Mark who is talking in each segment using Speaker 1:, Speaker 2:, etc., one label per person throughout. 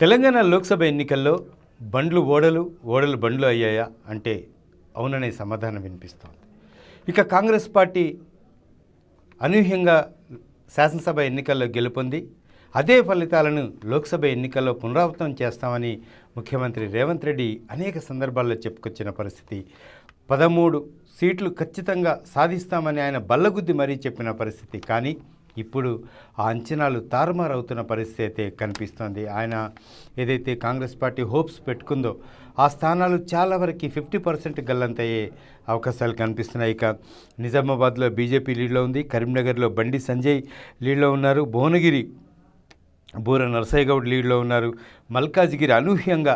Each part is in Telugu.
Speaker 1: తెలంగాణ లోక్సభ ఎన్నికల్లో బండ్లు ఓడలు ఓడలు బండ్లు అయ్యాయా అంటే అవుననే సమాధానం వినిపిస్తోంది. ఇక కాంగ్రెస్ పార్టీ అనూహ్యంగా శాసనసభ ఎన్నికల్లో గెలుపొంది అదే ఫలితాలను లోక్సభ ఎన్నికల్లో పునరావృతం చేస్తామని ముఖ్యమంత్రి రేవంత్ రెడ్డి అనేక సందర్భాల్లో చెప్పుకొచ్చిన పరిస్థితి. పదమూడు సీట్లు ఖచ్చితంగా సాధిస్తామని ఆయన బల్లగుద్ది మరీ చెప్పిన పరిస్థితి. కానీ ఇప్పుడు ఆ అంచనాలు తారుమారవుతున్న పరిస్థితి అయితే కనిపిస్తోంది. ఆయన ఏదైతే కాంగ్రెస్ పార్టీ హోప్స్ పెట్టుకుందో ఆ స్థానాలు చాలా వరకు ఫిఫ్టీ పర్సెంట్ గల్లంతయ్యే అవకాశాలు కనిపిస్తున్నాయి. ఇక నిజామాబాద్లో బీజేపీ లీడ్లో ఉంది కరీంనగర్లో బండి సంజయ్ లీడ్లో ఉన్నారు భువనగిరి బూర నరసయ్య గౌడ్ లీడ్లో ఉన్నారు మల్కాజ్గిరి అనూహ్యంగా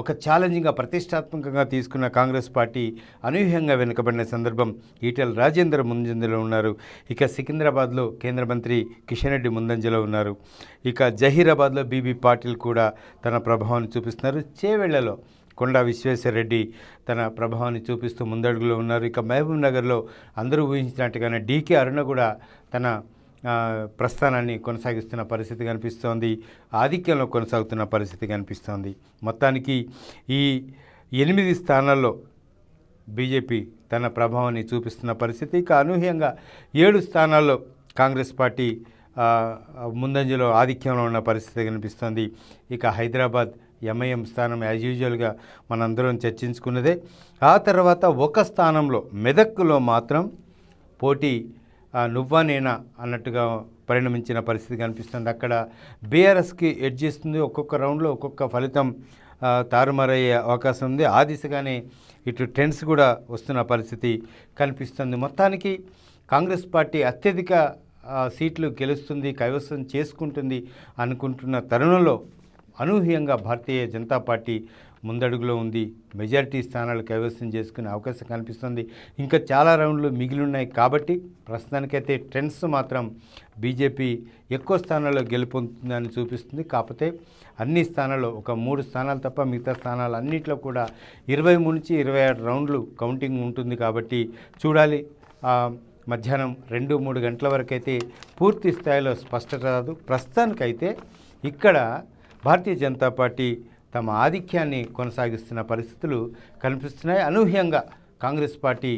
Speaker 1: ఒక ఛాలెంజింగ్గా ప్రతిష్టాత్మకంగా తీసుకున్న కాంగ్రెస్ పార్టీ అనూహ్యంగా వెనుకబడిన సందర్భం ఈటెల రాజేందర్ ముందంజలో ఉన్నారు. ఇక సికింద్రాబాద్లో కేంద్ర మంత్రి కిషన్ రెడ్డి ముందంజలో ఉన్నారు. ఇక జహీరాబాద్లో బీబీ పాటిల్ కూడా తన ప్రభావాన్ని చూపిస్తున్నారు. చేవెళ్ళలో కొండా విశ్వేశ్వరరెడ్డి తన ప్రభావాన్ని చూపిస్తూ ముందడుగులో ఉన్నారు. ఇక మహబూబ్ నగర్లో అందరూ ఊహించినట్టుగానే డీకే అరుణ కూడా తన ప్రస్థానాన్ని కొనసాగిస్తున్న పరిస్థితి కనిపిస్తోంది. ఆధిక్యంలో కొనసాగుతున్న పరిస్థితి కనిపిస్తోంది. మొత్తానికి ఈ ఎనిమిది స్థానాల్లో బీజేపీ తన ప్రభావాన్ని చూపిస్తున్న పరిస్థితి. ఇక అనూహ్యంగా ఏడు స్థానాల్లో కాంగ్రెస్ పార్టీ ముందంజలో ఆధిక్యంలో ఉన్న పరిస్థితి కనిపిస్తోంది. ఇక హైదరాబాద్ ఎంఐఎం స్థానం యాజ్ యూజువల్గా మనందరం చర్చించుకున్నదే. ఆ తర్వాత ఒక స్థానంలో మెదక్లో మాత్రం పోటీ నువ్వా నేనా అన్నట్టుగా పరిణమించిన పరిస్థితి కనిపిస్తుంది. అక్కడ బీఆర్ఎస్కి ఎడ్జ్ చేస్తుంది. ఒక్కొక్క రౌండ్లో ఒక్కొక్క ఫలితం తారుమారయ్యే అవకాశం ఉంది. ఆ దిశగానే ఇటు ట్రెండ్స్ కూడా వస్తున్న పరిస్థితి కనిపిస్తుంది. మొత్తానికి కాంగ్రెస్ పార్టీ అత్యధిక సీట్లు గెలుస్తుంది కైవసం చేసుకుంటుంది అనుకుంటున్న తరుణంలో అనూహ్యంగా భారతీయ జనతా పార్టీ ముందడుగులో ఉంది. మెజారిటీ స్థానాలు కైవసం చేసుకునే అవకాశం కనిపిస్తుంది. ఇంకా చాలా రౌండ్లు మిగిలి ఉన్నాయి కాబట్టి ప్రస్తుతానికైతే ట్రెండ్స్ మాత్రం బీజేపీ ఎక్కువ స్థానాల్లో గెలుపొందుతుందని చూపిస్తుంది. కాకపోతే అన్ని స్థానాల్లో ఒక మూడు స్థానాలు తప్ప మిగతా స్థానాలు అన్నింటిలో కూడా ఇరవై మూడు నుంచి ఇరవై ఆరు రౌండ్లు కౌంటింగ్ ఉంటుంది కాబట్టి చూడాలి. మధ్యాహ్నం రెండు మూడు గంటల వరకు అయితే పూర్తి స్థాయిలో స్పష్టత రాదు. ప్రస్తుతానికైతే ఇక్కడ భారతీయ జనతా పార్టీ తమ ఆధిక్యాన్ని కొనసాగిస్తున్న పరిస్థితులు కనిపిస్తున్నాయి. అనూహ్యంగా కాంగ్రెస్ పార్టీ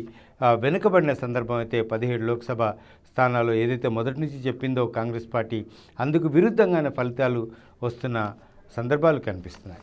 Speaker 1: వెనుకబడిన సందర్భం అయితే పదిహేడు లోక్సభ స్థానాలు ఏదైతే మొదటి నుంచి చెప్పిందో కాంగ్రెస్ పార్టీ అందుకు విరుద్ధంగానే ఫలితాలు వస్తున్న సందర్భాలు కనిపిస్తున్నాయి.